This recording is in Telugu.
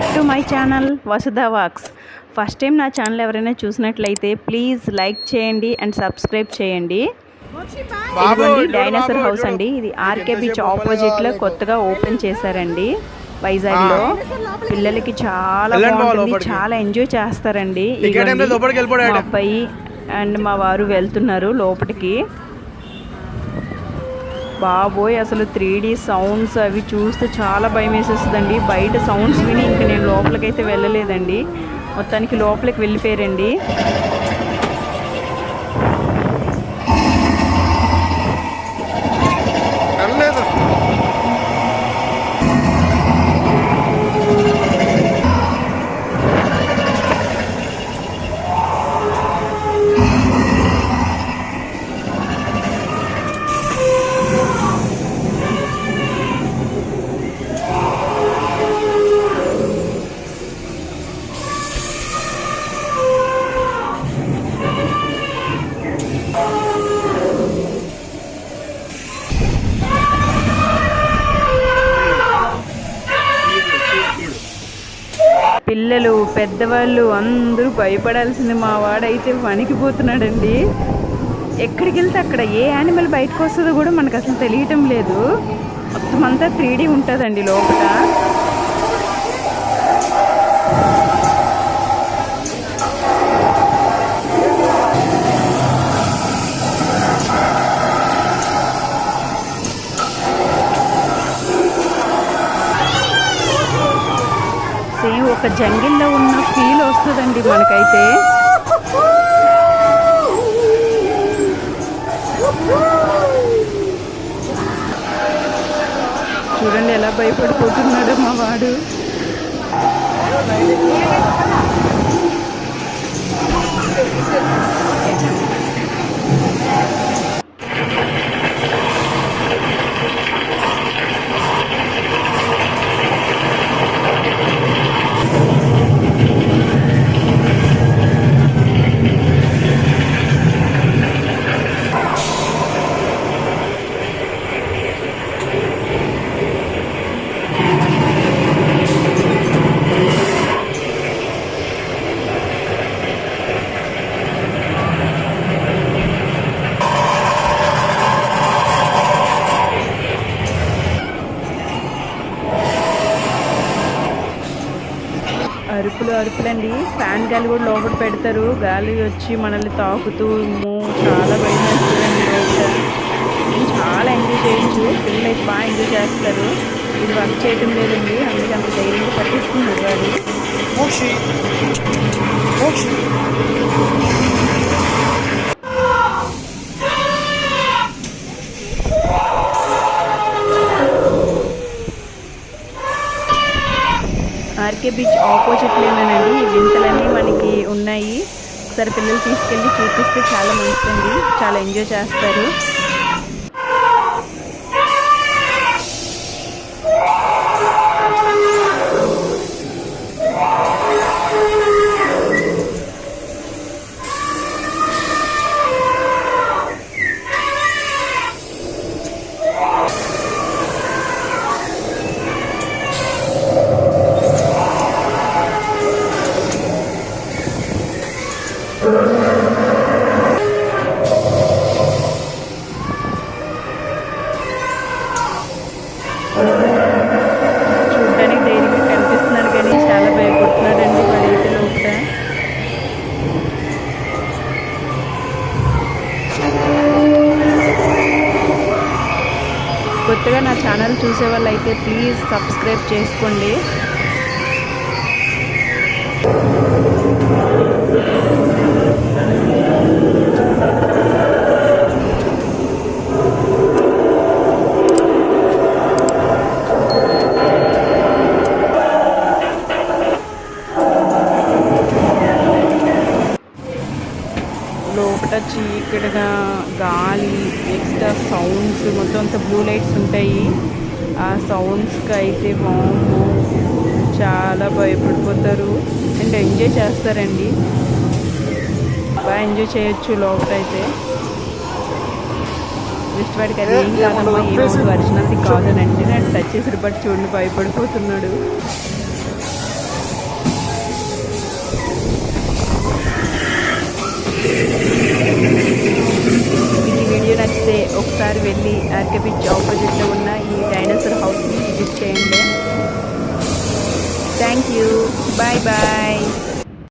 Channel Vasudha vlogs first time నా ఛానల్ ఎవరైనా చూసినట్లయితే ప్లీజ్ లైక్ చేయండి అండ్ సబ్స్క్రైబ్ చేయండి. ఇదిగోండి డైనోసార్ హౌస్. అండి. ఇది ఆర్కే బీచ్ బొమ్మలు ఆపోజిట్లో కావాలి? కొత్తగా ఓపెన్ చేశారండి. వైజాగ్లో పిల్లలకి చాలా బాగుంటుంది. చాలా ఎంజాయ్ చేస్తారండి. మా. అబ్బాయి అండ్ మా వారు వెళ్తున్నారు లోపలికి. బాబోయ్ అసలు త్రీ డీ సౌండ్స్ అవి చూస్తే చాలా భయం వేసేస్తుందండి బయట సౌండ్స్ విని ఇంక నేను లోపలికైతే వెళ్ళలేదండి. మొత్తానికి లోపలికి వెళ్ళిపోయారండి. పిల్లలు పెద్దవాళ్ళు అందరూ భయపడాల్సింది మా వాడైతే వణికిపోతున్నాడండి. ఎక్కడికి వెళ్తే అక్కడ ఏ యానిమల్ బయటకు వస్తుందో కూడా మనకు అసలు తెలియటం లేదు. మొత్తం అంతా త్రీ డీ ఉంటుందండి లోపల ఒక జంగిల్లో ఉన్న ఫీల్ వస్తుందండి మనకైతే. చూడండి ఎలా భయపడిపోతున్నాడు మా వాడు. అరుపులు అరుపులండి. ఫ్యాన్ గాలి కూడా లోపల పెడతారు. గాలి వచ్చి మనల్ని తాకుతూ చాలా భయం చాలా ఎంజాయ్ చేయొచ్చు. పిల్లలు అయితే బాగా ఎంజాయ్ చేస్తారు. ఇది వర్క్ చేయటం లేదండి. అందుకే అంత ధైర్యంగా పట్టిస్తుంది వాళ్ళు. ఆర్కే బీచ్ ఆపోజిట్లోనేనండి ఈ వింతలన్నీ మనకి ఉన్నాయి. ఒకసారి పిల్లలు తీసుకెళ్ళి చూపిస్తే చాలా మంచిదండి. చాలా ఎంజాయ్ చేస్తారు. చూడడానికి ధైర్యంగా కనిపిస్తున్నాడు కానీ చాలా భయపడుతున్నాడండి పడేటిలో లోపల కొత్తగా నా ఛానల్ చూసే వాళ్ళు అయితే ప్లీజ్ సబ్స్క్రైబ్ చేసుకోండి. చక్కగా గాలి ఎక్స్ట్రా సౌండ్స్ మొత్తం అంత బ్లూ లైట్స్ ఉంటాయి. ఆ సౌండ్స్కి అయితే వాము చాలా భయపడిపోతారు. అండ్ ఎంజాయ్ చేస్తారండి. బాగా ఎంజాయ్ చేయొచ్చు లోపల అయితే. జస్ట్ వాడికి అది ఏం కాదమ్మా ఏమో ఒరిజినల్ది కాదని నేను టచ్ చేసి బట్టి చూడండి భయపడిపోతున్నాడు. ఒకసారి ఆర్కే బీచ్ ఆపోజిట్లో ఉన్న ఈ డైనోసార్ హౌస్ని విజిట్ చేయండి. Thank you. Bye bye.